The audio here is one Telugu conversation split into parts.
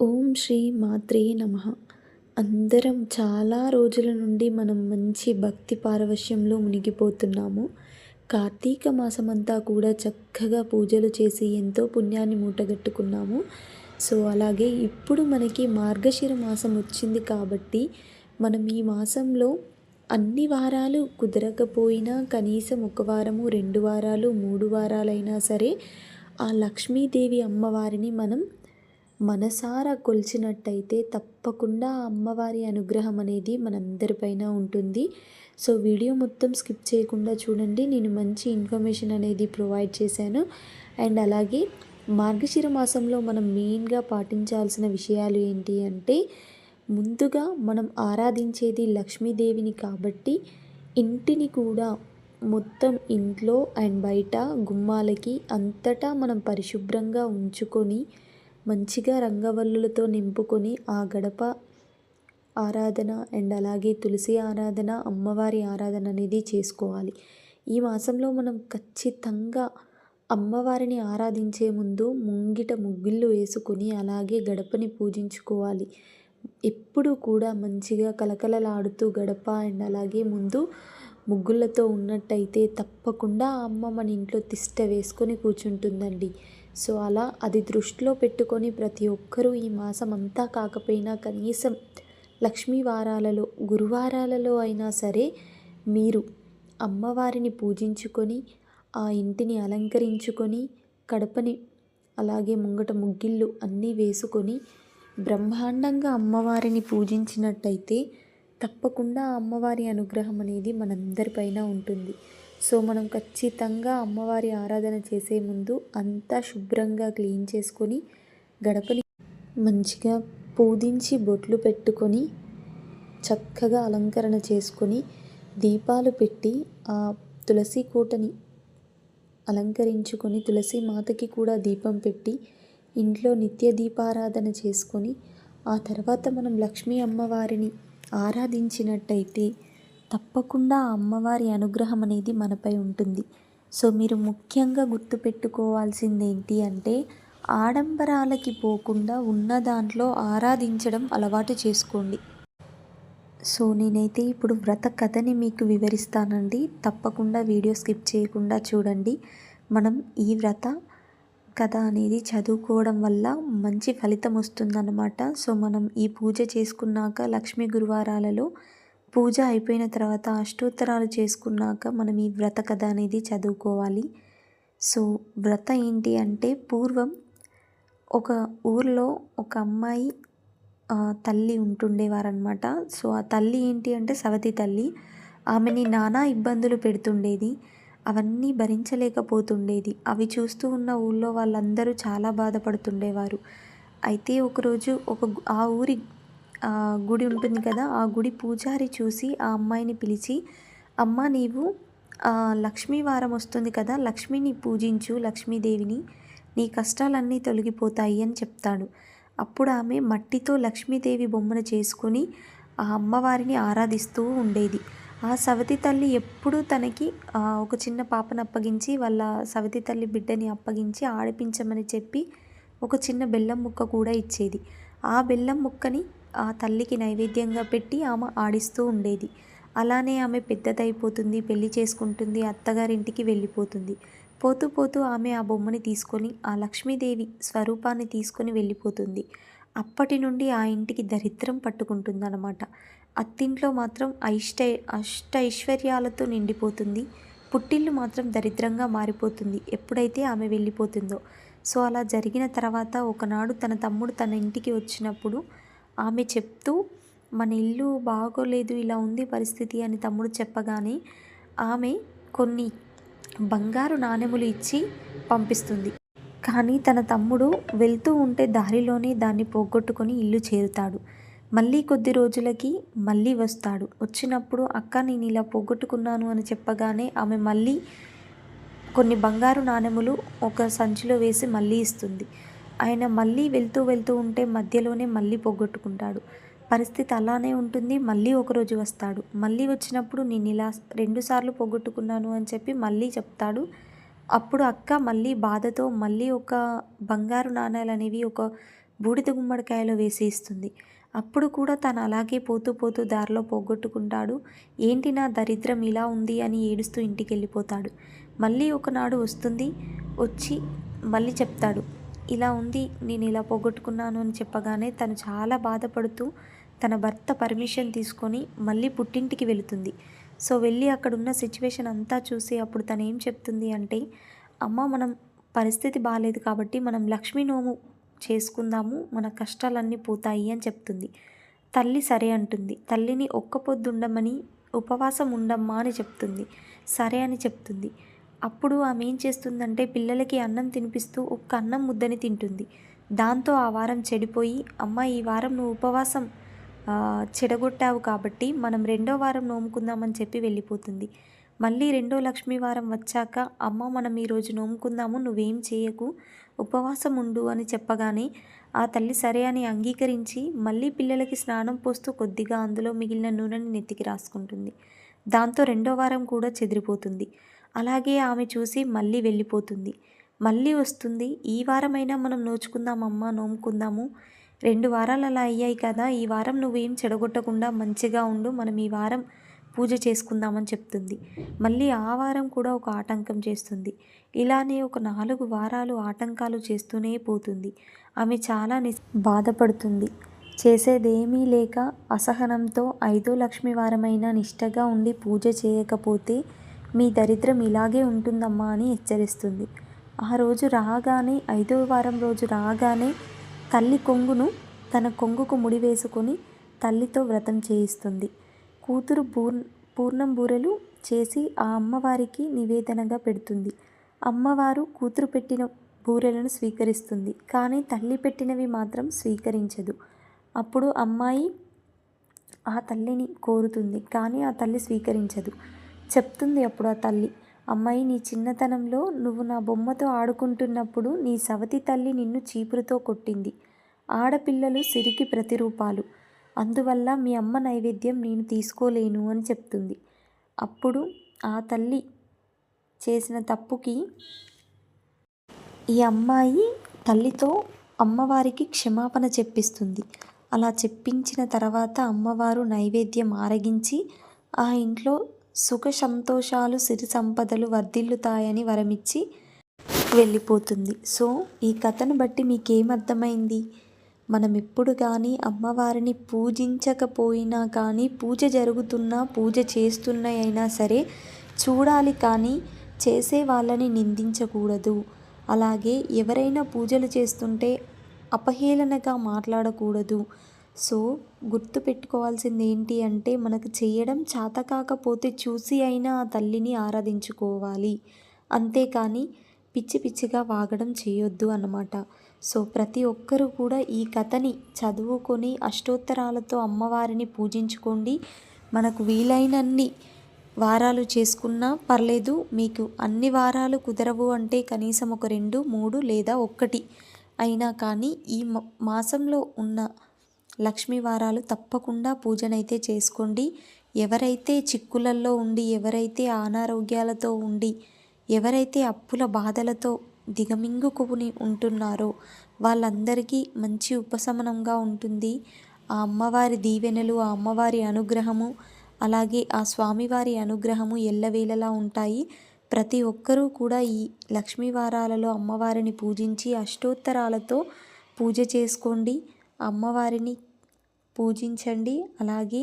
ఓం శ్రీ మాత్రే నమ. అందరం చాలా రోజుల నుండి మనం మంచి భక్తి పారవశ్యంలో మునిగిపోతున్నాము. కార్తీక మాసమంతా కూడా చక్కగా పూజలు చేసి ఎంతో పుణ్యాన్ని మూటగట్టుకున్నాము. సో అలాగే ఇప్పుడు మనకి మార్గశిర మాసం వచ్చింది కాబట్టి మనం ఈ మాసంలో అన్ని వారాలు కుదరకపోయినా కనీసం ఒక వారము రెండు వారాలు మూడు వారాలైనా సరే ఆ లక్ష్మీదేవి అమ్మవారిని మనం మనసారా కొలిచినట్టయితే తప్పకుండా ఆ అమ్మవారి అనుగ్రహం అనేది మనందరిపైన ఉంటుంది. సో వీడియో మొత్తం స్కిప్ చేయకుండా చూడండి. నేను మంచి ఇన్ఫర్మేషన్ అనేది ప్రొవైడ్ చేశాను. అండ్ అలాగే మార్గశిర మాసంలో మనం మెయిన్గా పాటించాల్సిన విషయాలు ఏంటి అంటే ముందుగా మనం ఆరాధించేది లక్ష్మీదేవిని కాబట్టి ఇంటిని కూడా మొత్తం ఇంట్లో అండ్ బయట గుమ్మాలకి అంతటా మనం పరిశుభ్రంగా ఉంచుకొని మంచిగా రంగవల్లులతో నింపుకొని ఆ గడప ఆరాధన అండ్ అలాగే తులసి ఆరాధన అమ్మవారి ఆరాధన అనేది చేసుకోవాలి. ఈ మాసంలో మనం ఖచ్చితంగా అమ్మవారిని ఆరాధించే ముందు ముంగిట ముగ్గుళ్ళు వేసుకొని అలాగే గడపని పూజించుకోవాలి. ఎప్పుడూ కూడా మంచిగా కలకలలాడుతూ గడప అండ్ అలాగే ముందు ముగ్గులతో ఉన్నట్టయితే తప్పకుండా ఆ అమ్మ మన ఇంట్లో తిష్ట వేసుకొని కూర్చుంటుందండి. సో అలా అది దృష్టిలో పెట్టుకొని ప్రతి ఒక్కరూ ఈ మాసం అంతా కాకపోయినా కనీసం లక్ష్మీ వారాలలో గురువారాలలో అయినా సరే మీరు అమ్మవారిని పూజించుకొని ఆ ఇంటిని అలంకరించుకొని కడపని అలాగే ముంగట ముగ్గిళ్ళు అన్నీ వేసుకొని బ్రహ్మాండంగా అమ్మవారిని పూజించినట్టయితే తప్పకుండా అమ్మవారి అనుగ్రహం అనేది మనందరిపైన ఉంటుంది. సో మనం ఖచ్చితంగా అమ్మవారి ఆరాధన చేసే ముందు అంతా శుభ్రంగా క్లీన్ చేసుకొని గడపని మంచిగా పూజించి బొట్లు పెట్టుకొని చక్కగా అలంకరణ చేసుకొని దీపాలు పెట్టి ఆ తులసి కోటని అలంకరించుకొని తులసి మాతకి కూడా దీపం పెట్టి ఇంట్లో నిత్య దీపారాధన చేసుకొని ఆ తర్వాత మనం లక్ష్మీ అమ్మవారిని ఆరాధించినట్టయితే తప్పకుండా ఆ అమ్మవారి అనుగ్రహం అనేది మనపై ఉంటుంది. సో మీరు ముఖ్యంగా గుర్తుపెట్టుకోవాల్సింది ఏంటి అంటే ఆడంబరాలకి పోకుండా ఉన్న దాంట్లో ఆరాధించడం అలవాటు చేసుకోండి. సో నేనైతే ఇప్పుడు వ్రత కథని మీకు వివరిస్తానండి. తప్పకుండా వీడియో స్కిప్ చేయకుండా చూడండి. మనం ఈ వ్రత కథ అనేది చదువుకోవడం వల్ల మంచి ఫలితం వస్తుందన్నమాట. సో మనం ఈ పూజ చేసుకున్నాక లక్ష్మీ గురువారాలలో పూజ అయిపోయిన తర్వాత అష్టోత్తరాలు చేసుకున్నాక మనం ఈ వ్రత కథ అనేది చదువుకోవాలి. సో వ్రత ఏంటి అంటే పూర్వం ఒక ఊర్లో ఒక అమ్మాయి తల్లి ఉంటుండేవారనమాట సో ఆ తల్లి ఏంటి అంటే సవతి తల్లి. ఆమెని నానా ఇబ్బందులు పెడుతుండేది. అవన్నీ భరించలేకపోతుండేది. అవి చూస్తూ ఉన్న ఊళ్ళో వాళ్ళందరూ చాలా బాధపడుతుండేవారు. అయితే ఒకరోజు ఒక ఆ ఊరి గుడి ఉంటుంది కదా ఆ గుడి పూజారి చూసి ఆ అమ్మాయిని పిలిచి అమ్మ నీవు లక్ష్మీ వారం వస్తుంది కదా లక్ష్మిని పూజించు లక్ష్మీదేవిని. నీ కష్టాలన్నీ తొలగిపోతాయి అని చెప్తాడు. అప్పుడు ఆమె మట్టితో లక్ష్మీదేవి బొమ్మను చేసుకొని ఆ అమ్మవారిని ఆరాధిస్తూ ఉండేది. ఆ సవతి తల్లి ఎప్పుడూ తనకి ఒక చిన్న పాపను అప్పగించి వాళ్ళ సవతి తల్లి బిడ్డని అప్పగించి ఆడిపించమని చెప్పి ఒక చిన్న బెల్లం ముక్క కూడా ఇచ్చేది. ఆ బెల్లం ముక్కని ఆ తల్లికి నైవేద్యంగా పెట్టి ఆమె ఆడిస్తూ ఉండేది. అలానే ఆమె పెద్దదైపోతుంది పెళ్ళి చేసుకుంటుంది అత్తగారింటికి వెళ్ళిపోతుంది. పోతూ పోతూ ఆమె ఆ బొమ్మని తీసుకొని ఆ లక్ష్మీదేవి స్వరూపాన్ని తీసుకొని వెళ్ళిపోతుంది. అప్పటి నుండి ఆ ఇంటికి దరిద్రం పట్టుకుంటుందన్నమాట. అత్తింట్లో మాత్రం అయిష్ట అష్ట ఐశ్వర్యాలతో నిండిపోతుంది. పుట్టిల్లు మాత్రం దరిద్రంగా మారిపోతుంది. ఎప్పుడైతే ఆమె వెళ్ళిపోతుందో. సో అలా జరిగిన తర్వాత ఒకనాడు తన తమ్ముడు తన ఇంటికి వచ్చినప్పుడు ఆమె చెప్తూ మన ఇల్లు బాగోలేదు ఇలా ఉంది పరిస్థితి అని తమ్ముడు చెప్పగానే ఆమె కొన్ని బంగారు నాణెములు ఇచ్చి పంపిస్తుంది. కానీ తన తమ్ముడు వెళ్తూ ఉంటే దారిలోనే దాన్ని పోగొట్టుకొని ఇల్లు చేరుతాడు. మళ్ళీ కొద్ది రోజులకి మళ్ళీ వస్తాడు. వచ్చినప్పుడు అక్క నేను ఇలా పోగొట్టుకున్నాను అని చెప్పగానే ఆమె మళ్ళీ కొన్ని బంగారు నాణెములు ఒక సంచిలో వేసి మళ్ళీ ఇస్తుంది. ఆయన మళ్ళీ వెళ్తూ వెళ్తూ ఉంటే మధ్యలోనే మళ్ళీ పోగొట్టుకుంటాడు. పరిస్థితి అలానే ఉంటుంది. మళ్ళీ ఒకరోజు వస్తాడు. మళ్ళీ వచ్చినప్పుడు నేను ఇలా రెండుసార్లు పోగొట్టుకున్నాను అని చెప్పి మళ్ళీ చెప్తాడు. అప్పుడు అక్క మళ్ళీ బాధతో మళ్ళీ ఒక బంగారు నాణాలు అనేవి ఒక బూడిద గుమ్మడికాయలో వేసి ఇస్తుంది. అప్పుడు కూడా తను అలాగే పోతూ పోతూ దారిలో పోగొట్టుకుంటాడు. ఏంటి నా దరిద్రం ఇలా ఉంది అని ఏడుస్తూ ఇంటికి వెళ్ళిపోతాడు. మళ్ళీ ఒకనాడు వస్తుంది. వచ్చి మళ్ళీ చెప్తాడు. ఇలా ఉంది నేను ఇలా పోగొట్టుకున్నాను అని చెప్పగానే తను చాలా బాధపడుతూ తన భర్త పర్మిషన్ తీసుకొని మళ్ళీ పుట్టింటికి వెళుతుంది. సో వెళ్ళి అక్కడ ఉన్న సిచ్యువేషన్ అంతా చూసి అప్పుడు తను ఏం చెప్తుంది అంటే అమ్మ మనం పరిస్థితి బాగాలేదు కాబట్టి మనం లక్ష్మీ నోము చేసుకుందాము మన కష్టాలన్నీ పోతాయి అని చెప్తుంది. తల్లి సరే అంటుంది. తల్లిని ఒక్క పొద్దు ఉండమని ఉపవాసం ఉండమ్మా అని చెప్తుంది. సరే అని చెప్తుంది. అప్పుడు ఆమె ఏం చేస్తుందంటే పిల్లలకి అన్నం తినిపిస్తూ ఒక్క అన్నం ముద్దని తింటుంది. దాంతో ఆ వారం చెడిపోయి అమ్మ ఈ వారం నువ్వు ఉపవాసం చెడగొట్టావు కాబట్టి మనం రెండో వారం నోముకుందామని చెప్పి వెళ్ళిపోతుంది. మళ్ళీ రెండో లక్ష్మీ వారం వచ్చాక అమ్మ మనం ఈరోజు నోముకుందాము నువ్వేం చేయకు ఉపవాసం ఉండు అని చెప్పగానే ఆ తల్లి సరే అని అంగీకరించి మళ్ళీ పిల్లలకి స్నానం పోస్తూ కొద్దిగా అందులో మిగిలిన నూనెని నెత్తికి రాసుకుంటుంది. దాంతో రెండో వారం కూడా చెదిరిపోతుంది. అలాగే ఆమె చూసి మళ్ళీ వెళ్ళిపోతుంది. మళ్ళీ వస్తుంది. ఈ వారమైనా మనం నోచుకుందామమ్మా నోముకుందాము. రెండు వారాలు అలా అయ్యాయి కదా. ఈ వారం నువ్వేం చెడగొట్టకుండా మంచిగా ఉండు. మనం ఈ వారం పూజ చేసుకుందామని చెప్తుంది. మళ్ళీ ఆ వారం కూడా ఒక ఆటంకం చేస్తుంది. ఇలానే ఒక నాలుగు వారాలు ఆటంకాలు చేస్తూనే పోతుంది. ఆమె చాలా ని బాధపడుతుంది. చేసేదేమీ లేక అసహనంతో ఐదో లక్ష్మి వారమైన నిష్టగా ఉండి పూజ చేయకపోతే మీ దరిద్రం ఇలాగే ఉంటుందమ్మా అని హెచ్చరిస్తుంది. ఆ రోజు రాగానే ఐదవ వారం రోజు రాగానే తల్లి కొంగును తన కొంగుకు ముడివేసుకొని తల్లితో వ్రతం చేయిస్తుంది. కూతురు పూర్ పూర్ణం బూరెలు చేసి ఆ అమ్మవారికి నివేదనగా పెడుతుంది. అమ్మవారు కూతురు పెట్టిన బూరెలను స్వీకరిస్తుంది కానీ తల్లి పెట్టినవి మాత్రం స్వీకరించదు. అప్పుడు అమ్మాయి ఆ తల్లిని కోరుతుంది కానీ ఆ తల్లి స్వీకరించదు. చెప్తుంది అప్పుడు ఆ తల్లి. అమ్మాయి నీ చిన్నతనంలో నువ్వు నా బొమ్మతో ఆడుకుంటున్నప్పుడు నీ సవతి తల్లి నిన్ను చీపురుతో కొట్టింది. ఆడపిల్లలు సిరికి ప్రతిరూపాలు. అందువల్ల మీ అమ్మ నైవేద్యం నేను తీసుకోలేను అని చెప్తుంది. అప్పుడు ఆ తల్లి చేసిన తప్పుకి ఈ అమ్మాయి తల్లితో అమ్మవారికి క్షమాపణ చెప్పిస్తుంది. అలా చెప్పించిన తర్వాత అమ్మవారు నైవేద్యం ఆరగించి ఆ ఇంట్లో సుఖ సంతోషాలు సిరి సంపదలు వర్ధిల్లుతాయని వరమిచ్చి వెళ్ళిపోతుంది. సో ఈ కథను బట్టి మీకేమర్థమైంది? మనం ఎప్పుడు కానీ అమ్మవారిని పూజించకపోయినా కానీ పూజ జరుగుతున్నా పూజ చేస్తున్నాయైనా సరే చూడాలి కానీ చేసే వాళ్ళని నిందించకూడదు. అలాగే ఎవరైనా పూజలు చేస్తుంటే అపహేళనగా మాట్లాడకూడదు. సో గుర్తు పెట్టుకోవాల్సింది ఏంటి అంటే మనకు చేయడం చేత కాకపోతే చూసి అయినా ఆ తల్లిని ఆరాధించుకోవాలి. అంతేకాని పిచ్చి పిచ్చిగా వాగడం చేయొద్దు అన్నమాట. సో ప్రతి ఒక్కరూ కూడా ఈ కథని చదువుకొని అష్టోత్తరాలతో అమ్మవారిని పూజించుకోండి. మనకు వీలైనన్ని వారాలు చేసుకున్నా పర్లేదు మీకు అన్ని వారాలు కుదరవు అంటే కనీసం ఒక రెండు మూడు లేదా ఒక్కటి అయినా కానీ ఈ మాసంలో ఉన్న లక్ష్మీ వారాలు తప్పకుండా పూజనైతే చేసుకోండి. ఎవరైతే చిక్కులల్లో ఉండి ఎవరైతే అనారోగ్యాలతో ఉండి ఎవరైతే అప్పుల బాధలతో దిగమింగుకుని ఉంటున్నారో వాళ్ళందరికీ మంచి ఉపశమనంగా ఉంటుంది. ఆ అమ్మవారి దీవెనలు ఆ అమ్మవారి అనుగ్రహము అలాగే ఆ స్వామివారి అనుగ్రహము ఎల్లవేళలా ఉంటాయి. ప్రతి ఒక్కరూ కూడా ఈ లక్ష్మీ వారాలలో అమ్మవారిని పూజించి అష్టోత్తరాలతో పూజ చేసుకోండి. అమ్మవారిని పూజించండి. అలాగే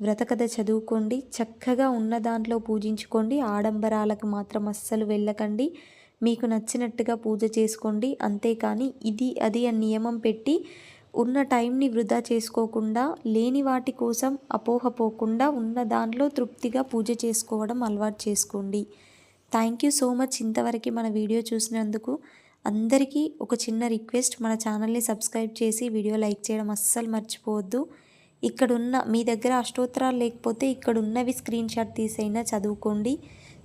వ్రతకథ చదువుకోండి. చక్కగా ఉన్న దాంట్లో పూజించుకోండి. ఆడంబరాలకు మాత్రం అస్సలు వెళ్ళకండి. మీకు నచ్చినట్టుగా పూజ చేసుకోండి. అంతేకాని ఇది అది అని నియమం పెట్టి ఉన్న టైంని వృధా చేసుకోకుండా లేని వాటి కోసం అపోహపోకుండా ఉన్న దాంట్లో తృప్తిగా పూజ చేసుకోవడం అలవాటు చేసుకోండి. థ్యాంక్ యూ సో మచ్ ఇంతవరకు మన వీడియో చూసినందుకు. అందరికీ ఒక చిన్న రిక్వెస్ట్. మన ఛానల్ని సబ్స్క్రైబ్ చేసి వీడియో లైక్ చేయడం అస్సలు మర్చిపోవద్దు. ఇక్కడున్న మీ దగ్గర అష్టోత్తరాలు లేకపోతే ఇక్కడ ఉన్నవి స్క్రీన్ షాట్ తీసైనా చదువుకోండి.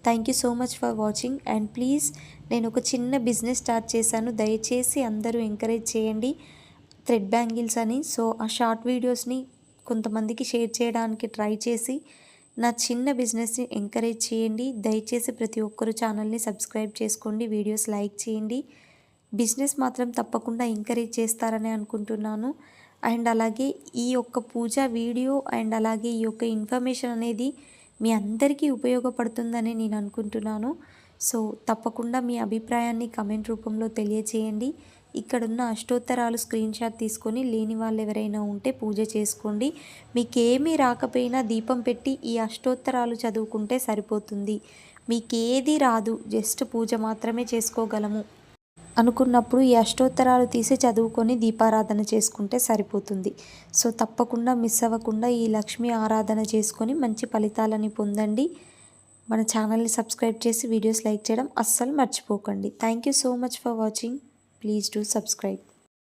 Thank you so much for watching and please నేను ఒక చిన్న బిజినెస్ స్టార్ట్ చేశాను. దయచేసి అందరూ ఎంకరేజ్ చేయండి. థ్రెడ్ బ్యాంగిల్స్ అని. సో ఆ షార్ట్ వీడియోస్ని కొంతమందికి షేర్ చేయడానికి ట్రై చేసి నా చిన్న బిజినెస్ని ఎంకరేజ్ చేయండి. దయచేసి ప్రతి ఒక్కరు ఛానల్ని సబ్స్క్రైబ్ చేసుకోండి. వీడియోస్ లైక్ చేయండి. బిజినెస్ మాత్రం తప్పకుండా ఎంకరేజ్ చేస్తారని అనుకుంటున్నాను. అండ్ అలాగే ఈ యొక్క పూజ వీడియో అండ్ అలాగే ఈ యొక్క ఇన్ఫర్మేషన్ అనేది మీ అందరికీ ఉపయోగపడుతుందని నేను అనుకుంటున్నాను. సో తప్పకుండా మీ అభిప్రాయాన్ని కమెంట్ రూపంలో తెలియచేయండి. ఇక్కడున్న అష్టోత్తరాలు స్క్రీన్ షాట్ తీసుకొని లేని వాళ్ళు ఎవరైనా ఉంటే పూజ చేసుకోండి. మీకేమీ రాకపోయినా దీపం పెట్టి ఈ అష్టోత్తరాలు చదువుకుంటే సరిపోతుంది. మీకేది రాదు జస్ట్ పూజ మాత్రమే చేసుకోగలము. అనుకున్నప్పుడు ఈ అష్టోత్తరాలు తీసి చదువుకొని దీపారాధన చేసుకుంటే సరిపోతుంది. సో తప్పకుండా మిస్ అవ్వకుండా ఈ లక్ష్మీ ఆరాధన చేసుకొని మంచి ఫలితాలని పొందండి. మన ఛానల్ని సబ్స్క్రైబ్ చేసి వీడియోస్ లైక్ చేయడం అస్సలు మర్చిపోకండి. Thank you so much for watching please do subscribe